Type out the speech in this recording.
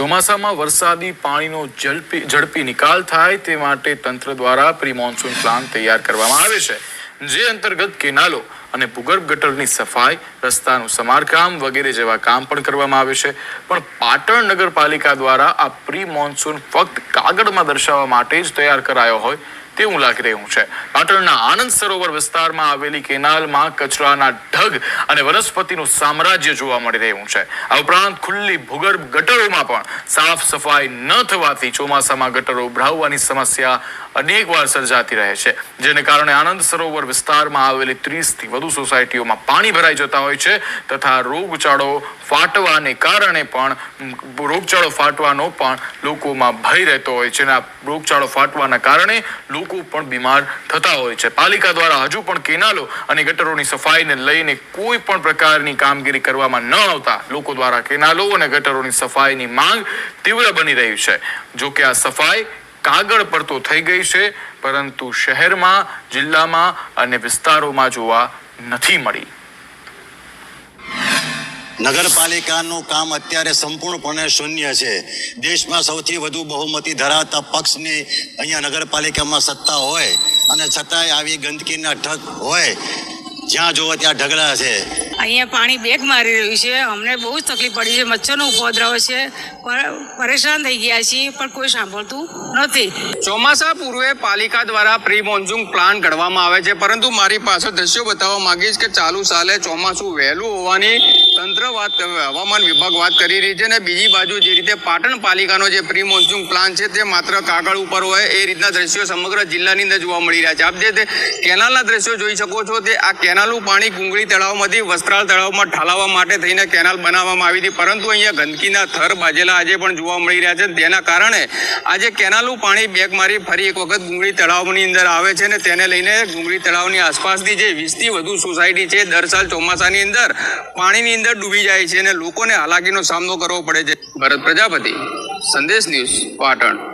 ચોમાસામાં વરસાદી પાણીનો ઝડપી ઝડપી નિકાલ થાય તે માટે તંત્ર દ્વારા પ્રી મોન્સૂન પ્લાન તૈયાર કરવામાં આવે છે. જે અંતર્ગત કેનાલો અને ભૂગર્ભ ગટરની સફાઈ, રસ્તાનું સમારકામ વગેરે જેવા કામ પણ કરવામાં આવે છે. પણ પાટણ નગરપાલિકા દ્વારા આ પ્રી મોન્સૂન ફક્ત કાગળમાં દર્શાવવા માટે જ તૈયાર કરાયો હોય તેવું લાગી રહ્યું છે. પાટણના આનંદ સરોવર વિસ્તારમાં આવેલી કેનાલમાં કચરાના ઢગ અને વનસ્પતિનું સામ્રાજ્ય જોવા મળી રહ્યું છે. આ ઉપરાંત ખુલ્લી ભૂગર્ભ ગટરોમાં પણ સાફ સફાઈ ન થવાથી ચોમાસામાં ગટરો ઉભરાવવાની સમસ્યા અનેકવાર સર્જાતી રહે છે. જેને કારણે આનંદ સરોવર વિસ્તારમાં આવેલી ત્રીસથી વધુ સોસાયટીઓમાં પાણી ભરાઈ જતા હોય છે તથા રોગચાળો ફાટવાને કારણે પણ રોગચાળો ફાટવાનો પણ લોકોમાં ભય રહેતો હોય છે અને આ રોગચાળો ફાટવાના કારણે લોકો પણ બીમાર થતા હોય છે. પાલિકા દ્વારા હજુ પણ કેનાલો અને ગટરોની સફાઈને લઈને કોઈ પણ પ્રકારની કામગીરી કરવામાં ન આવતા લોકો દ્વારા કેનાલો અને ગટરોની સફાઈની માંગ તીવ્ર બની રહી છે. જો કે આ સફાઈ કાગળ પર તો થઈ ગઈ છે, પરંતુ શહેરમાં, જિલ્લામાં અને વિસ્તારોમાં જોવા નથી મળી. નગરપાલિકાનું કામ અત્યારે સંપૂર્ણપણે શૂન્ય છે. દેશમાં સૌથી વધુ બહુમતી ધરાવતા પક્ષની અહીંયા નગરપાલિકામાં સત્તા હોય અને છતાંય આવી ગંદકીના ઢગ હોય, જ્યાં જોવો ત્યાં ઢગલા છે. અહીંયા પાણી બેગ મારી રહ્યું છે. અમને બહુ જ તકલીફ પડી છે. મચ્છરનો ઉપદ્રવ છે. પરેશાન થઈ ગયા છીએ, પણ કોઈ સાંભળતું નથી. ચોમાસા પૂર્વે પાલિકા દ્વારા પ્રી મોન્સૂન પ્લાન ઘડવામાં આવે છે. પરંતુ મારી પાસે દ્રશ્યો બતાવવા માંગીશ કે ચાલુ સાલે ચોમાસું વહેલું હોવાની તંત્ર વાત હવામાન વિભાગ વાત કરી રહી છે અને બીજી બાજુ જે રીતે પાટણ પાલિકાનો જે પ્રી મોન્સૂન પ્લાન છે તે માત્ર કાગળ ઉપર હોય એ રીતના દ્રશ્યો સમગ્ર જિલ્લાની અંદર જોવા મળી રહ્યા છે. આપ જે કેનાલના દ્રશ્યો જોઈ શકો છો તે આ કેનાલનું પાણી ગુંગળી તળાવમાંથી વસ્ત્રાલ તળાવમાં ઠાલાવવા માટે થઈને કેનાલ બનાવવામાં આવી હતી. પરંતુ અહીંયા ગંદકીના થર બાજેલા આજે પણ જોવા મળી રહ્યા છે તેના કારણે આજે કેનાલનું પાણી બેગ મારી ફરી એક વખત ડુંગળી તળાવની અંદર આવે છે ને તેને લઈને ડુંગળી તળાવની આસપાસની જે વીસથી વધુ સોસાયટી છે, દર સાલ ચોમાસાની અંદર પાણીની અંદર ડૂબી જાય છે અને લોકોને હાલાકીનો સામનો કરવો પડે છે. ભરત પ્રજાપતિ, સંદેશ ન્યૂઝ પાટણ.